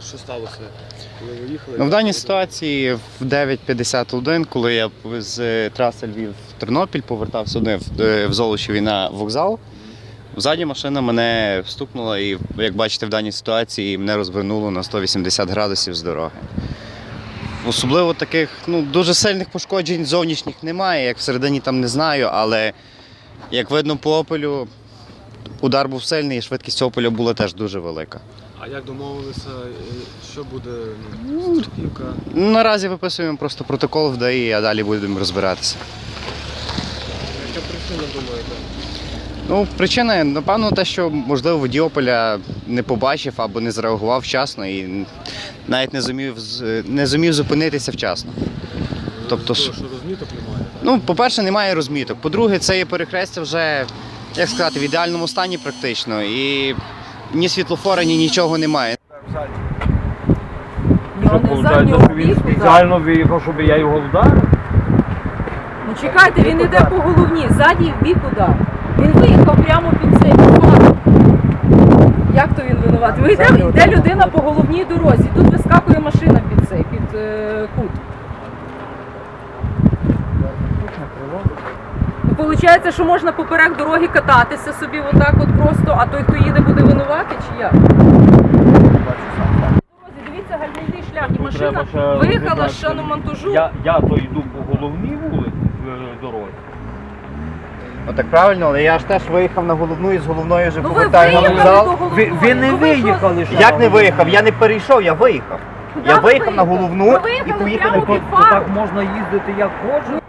Що сталося? Коли ви їхали? Ну, в даній ситуації в 9.51, коли я з траси Львів в Тернопіль повертався сюди в, в Золочеві на вокзал, ззаді машина мене стукнула і, як бачите, в даній ситуації мене розвернуло на 180 градусів з дороги. Особливо таких ну, дуже сильних пошкоджень зовнішніх немає, як всередині там не знаю, але як видно по опелю, удар був сильний і швидкість опеля була теж дуже велика. А як домовилися, е, що буде ну? Ну, Наразі виписуємо просто протокол в ДАІ, а далі будемо розбиратися. Яка причина думаєте? Ну, причина, напевно, те, що можливо водій Опеля не побачив або не зреагував вчасно і навіть не зумів, не зумів зупинитися вчасно. Тобто, що, що- що розміток немає? Ну, по-перше, немає розміток. По-друге, це є перехрестя вже, як сказати, в ідеальному стані практично. І ні світлофора, ні нічого немає. Що виходить, що він спеціально виїхав, щоб я його вдарив? Ну чекайте, він іде по головні, ззаді в бік удар. Він виїхав прямо під цей фару. Як то він винуватий? Ви йде, йде людина по головній дорозі. Тут вискакує машина під цей, під е, кут. Получається, що можна поперек дороги кататися собі отак от просто, а той, хто їде, буде винуватий чи як? Дивіться, гальмівний шлях, і машина треба ще виїхала з розібратися. шиномонтажу. Я, я то йду по головній вулиці е, дорозі. Ну так правильно, але я ж теж виїхав на головну і з головної вже Ну ви повертаю на виїхали вокзал. Ви, ви не Ну, ви що? виїхали ще. Як не виїхав? Я не перейшов, я виїхав. Куди Я ви виїхав на виїхали? головну Ви і поїхав прямо на під фару. так можна їздити як хочеш.